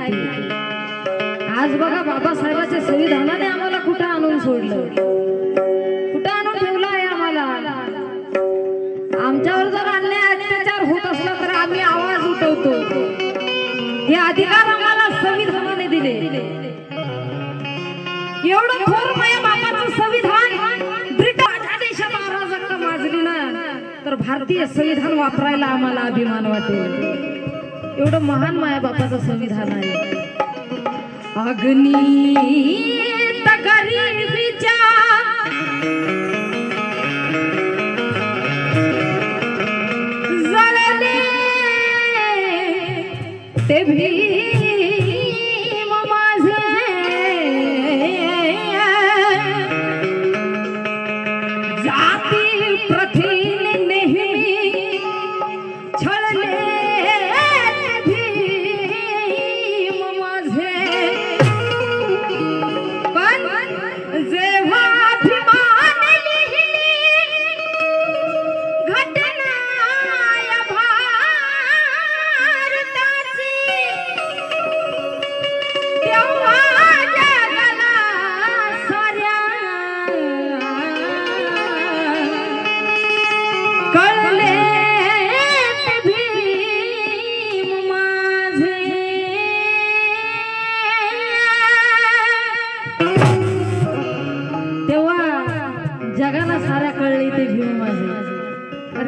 आज बघा बाबासाहेबाच्या संविधानाने आम्हाला कुठं आणून सोडलं? कुठं आणून ठेवलं आहे आम्हाला? आमच्यावर जर अन्याय अत्याचार होत असला तर आम्ही आवाज उठवतो. हे अधिकार आम्हाला संविधानाने दिले. एवढं थोर बापाचं संविधान ब्रिटन देशात अराजकता माजली ना तर भारतीय संविधान वापरायला आम्हाला अभिमान वाटेल. एवढं महान माया बापाचं संविधान आहे. अग्नी गरिबीच्या जळले ते भी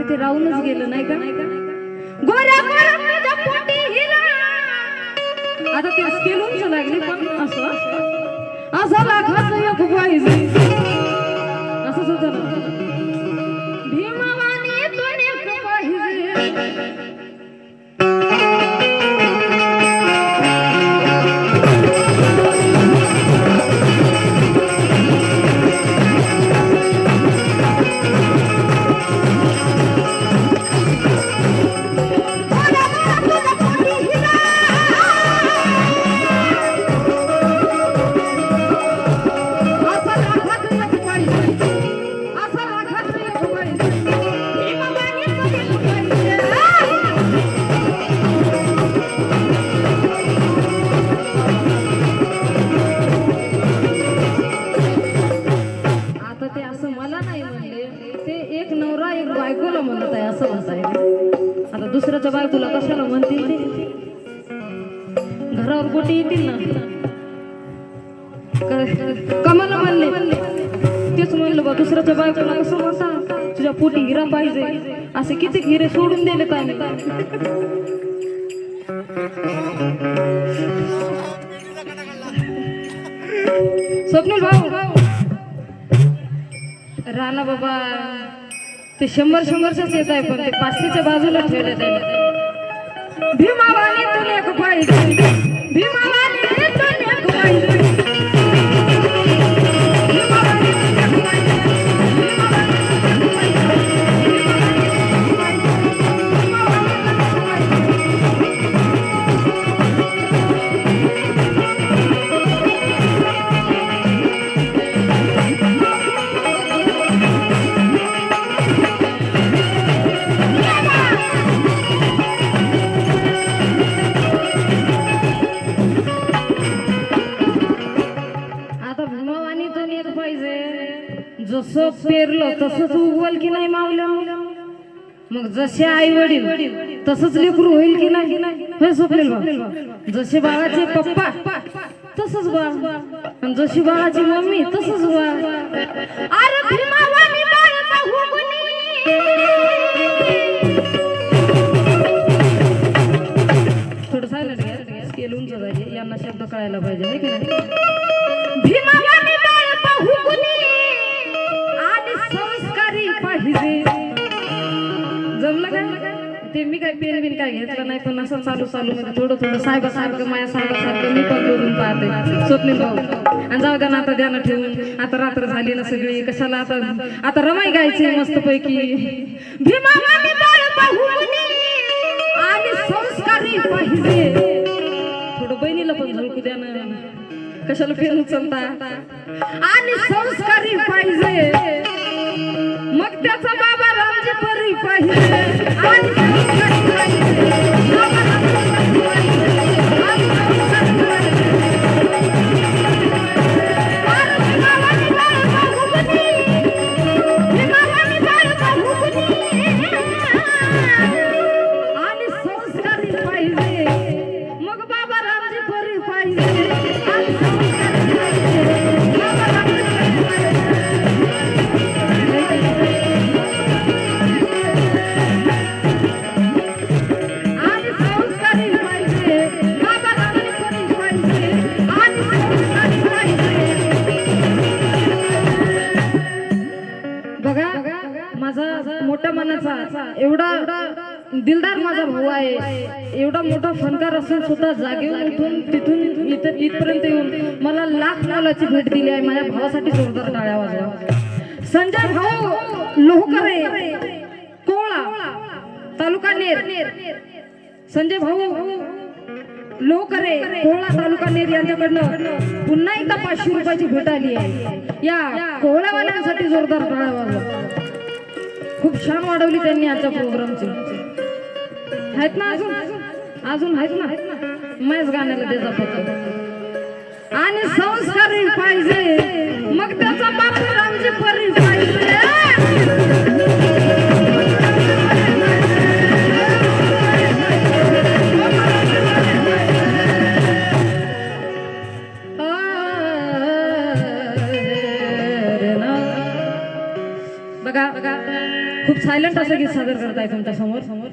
तिथे राहूनच गेलं नाही का? आता ते स्केलूनच लागले पण असं. असं लाखाचं एक पाहिजे असंच होतं ना दुसऱ्याच्या तुला कशाला म्हणतील ते? घरावर कुठे येतील ना? कमाला म्हणले? तेच म्हणलं बा दुसऱ्याच्या बायकोला कसं म्हणता? तुझ्या पोटी हिरा पाहिजे. असे किती हिरे सोडून दिले आम्ही स्वप्नील भाऊ. राणा बाबा ते शंभर शंभरच येत आहे पण ते पाचशेच्या बाजूला ठेवले त्याने. भीमावानी तुला एक पाहिजे भीमावानी पाहिजे. जसं पेरलं तसंच उगवल की नाही मावलं मग जसे आई वडील तसंच लेकरू होईल की नाही? स्वप्नील जसे बाळाचे पप्पा तसंच बाळ आणि जशी बाळाची मम्मी तसंच बाळ बहुगुणी. थोडं सायलेंट घ्या. यांना शब्द कळायला पाहिजे है की? नाही भीमावानी बहुगुणी आणि संस्कारी पाहिजे. जमलं का? ते मी काय पेन बिन काय घेतलं नाही पण असं चालू चालू मध्ये थोडं थोडं साहेबा सारखं माझ्या साहेबा सारखं मी पण जोडून पाहते. स्वप्नील भाऊ. आणि जाऊ द्या ना आता ध्यान ठेवून. आता रात्र झाली ना सगळी. कशाला आता आता रमाई गायची मस्त पैकी आणि संस्कारी पाहिजे. थोडं बहिणीला पण झळकू द्या ना. कशाला फेर उचलता? आणि संस्कारी पाहिजे मग त्याचा बाबा रामजी परी पाहिजे आणि संस्कारी पाहिजे. माझा मोठ्या मनाचा एवढा दिलदार माझा भाऊ आहे. एवढा मोठा फनकार असून सुद्धा जागेवर उठून तिथून इथं इथपर्यंत येऊन मला लाख मोलाची भेट दिली आहे. माझ्या भावासाठी जोरदार टाळ्या वाजवा. संजय भाऊ लोहकरे कोळा तालुका नेर. संजय भाऊ लोकरे कोळा तालुका नेर यांच्याकडनं पुन्हा एकदा पाचशे रुपयाची भेट आली आहे. या कोळावाल्यांसाठी जोरदार टाळ्या वाजवा. खूप छान वाढवली त्यांनी आजच्या प्रोग्रामची आहेत ना अजून? अजून आहेत ना? मैच गाण्याला त्याचा फक्त आणि संस्कार पाहिजे. मग त्याचा बापूरामची परी पाहिजे. बघा बघा. खूप सायलंट असं गीत सादर करताय तुमच्यासमोर समोर